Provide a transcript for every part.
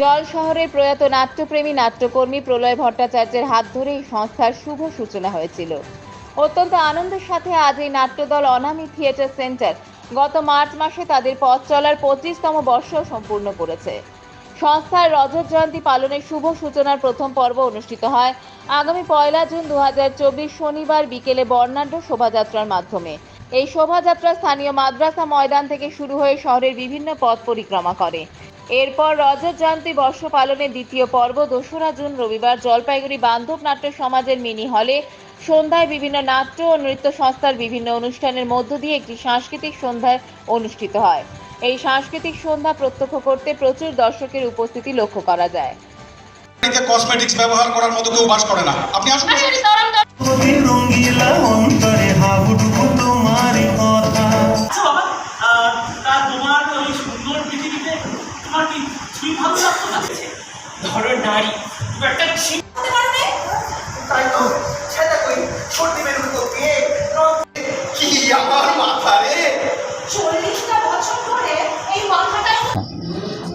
জল শহরের প্রয়াত নাট্যপ্রেমী, নাট্যকর্মী প্রলয় ভট্টাচার্যের হাত ধরে এই সংস্থার শুভ সূচনা হয়েছিল। অত্যন্ত আনন্দের সাথে আজ এই নাট্যদল অনামী থিয়েটার সেন্টার গত মার্চ মাসে তাদের পথ চলার পঁচিশতম বর্ষ সম্পূর্ণ করেছে। সংস্থার রজত জয়ন্তী পালনের শুভ সূচনার প্রথম পর্ব অনুষ্ঠিত হয় আগামী পয়লা জুন দু হাজার চব্বিশ শনিবার বিকেলে বর্ণাঢ্য শোভাযাত্রার মাধ্যমে। এই শোভাযাত্রা স্থানীয় মাদ্রাসা ময়দান থেকে শুরু হয়ে শহরের বিভিন্ন পথ পরিক্রমা করে। এরপর রজত জয়ন্তী বর্ষ পালনের দ্বিতীয় পর্ব দোসরা জুন রবিবার জলপাইগুড়ি বান্ধব নাট্য সমাজের মিনি হলে। সন্ধ্যায় বিভিন্ন নাট্য ও নৃত্য সংস্থার বিভিন্ন অনুষ্ঠানের মধ্য দিয়ে একটি সাংস্কৃতিক সন্ধ্যায় অনুষ্ঠিত হয়। এই সাংস্কৃতিক সন্ধ্যা প্রত্যক্ষ করতে প্রচুর দর্শকের উপস্থিতি লক্ষ্য করা যায়। বাড়িতে কসমেটিক্স ব্যবহার করার মতো কেউ বাস করে না। আপনি আসুন। নারী।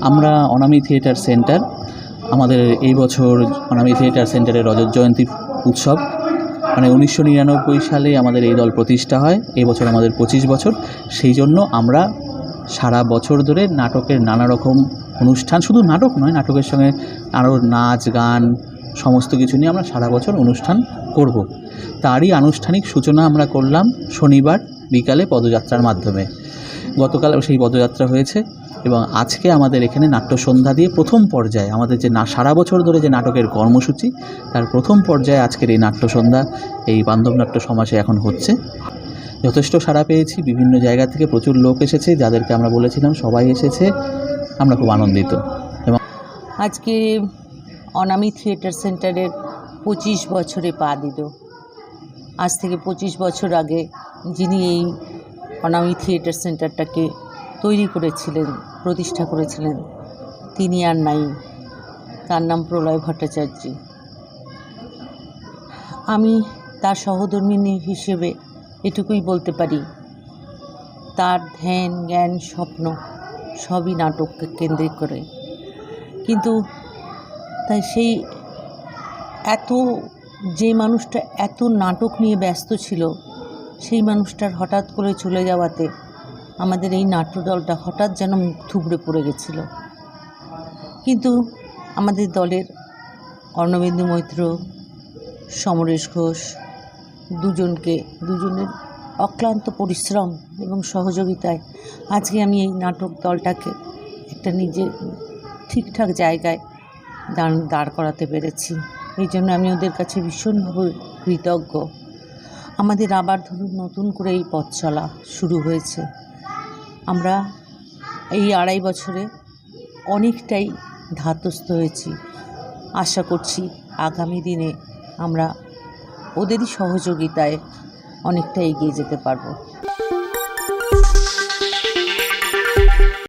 আমার অনামি থিয়েটার সেন্টার। আমাদের এই বছর অনামি থিয়েটার সেন্টারের রজত জয়ন্তী উৎসব। মানে উনিশশো নিরানব্বই সালে আমাদের এই দল প্রতিষ্ঠা হয়। এই বছর আমাদের পঁচিশ বছর। সেই জন্য আমরা সারা বছর ধরে নাটকের নানা রকম অনুষ্ঠান, শুধু নাটক নয়, নাটকের সঙ্গে আরও নাচ, গান, সমস্ত কিছু নিয়ে আমরা সারা বছর অনুষ্ঠান করব। তারই আনুষ্ঠানিক সূচনা আমরা করলাম শনিবার বিকালে পদযাত্রার মাধ্যমে। গতকাল সেই পদযাত্রা হয়েছে এবং আজকে আমাদের এখানে নাট্য সন্ধ্যা দিয়ে প্রথম পর্যায়ে আমাদের যে না, সারা বছর ধরে যে নাটকের কর্মসূচি, তার প্রথম পর্যায়ে আজকের এই নাট্য সন্ধ্যা, এই বান্ধব নাট্য সমাজে এখন হচ্ছে। যথেষ্ট সাড়া পেয়েছি। বিভিন্ন জায়গা থেকে প্রচুর লোক এসেছে, যাদেরকে আমরা বলেছিলাম সবাই এসেছে। আমরা খুব আনন্দিত। এবং আজকে অনামি থিয়েটার সেন্টারের পঁচিশ বছরে পা দিল। আজ থেকে পঁচিশ বছর আগে যিনি এই অনামি থিয়েটার সেন্টারটাকে তৈরি করেছিলেন, প্রতিষ্ঠা করেছিলেন, তিনি আর নাই। তার নাম প্রলয় ভট্টাচার্য। আমি তার সহধর্মিনী হিসেবে এটুকুই বলতে পারি। তার ধ্যান, জ্ঞান, স্বপ্ন সবই নাটককে কেন্দ্রিক করে। কিন্তু তাই সেই এত, যে মানুষটা এত নাটক নিয়ে ব্যস্ত ছিল, সেই মানুষটার হঠাৎ করে চলে যাওয়াতে আমাদের এই নাট্যদলটা হঠাৎ যেন মুখ থুবড়ে পড়ে গেছিল। কিন্তু আমাদের দলের অর্ণবেন্দু মৈত্র, সমরেশ ঘোষ দুজনকে, দুজনের অক্লান্ত পরিশ্রম এবং সহযোগিতায় আজকে আমি এই নাটক দলটাকে একটা নিজের ঠিকঠাক জায়গায় দাঁড় দাঁড় করাতে পেরেছি। এই জন্য আমি ওদের কাছে ভীষণভাবে কৃতজ্ঞ। আমাদের আবার ধরুন নতুন করে এই পথ চলা শুরু হয়েছে। আমরা এই আড়াই বছরে অনেকটাই ধাতস্থ হয়েছি। আশা করছি আগামী দিনে আমরা ওদেরই সহযোগিতায় অনেকটা এগিয়ে যেতে পারব।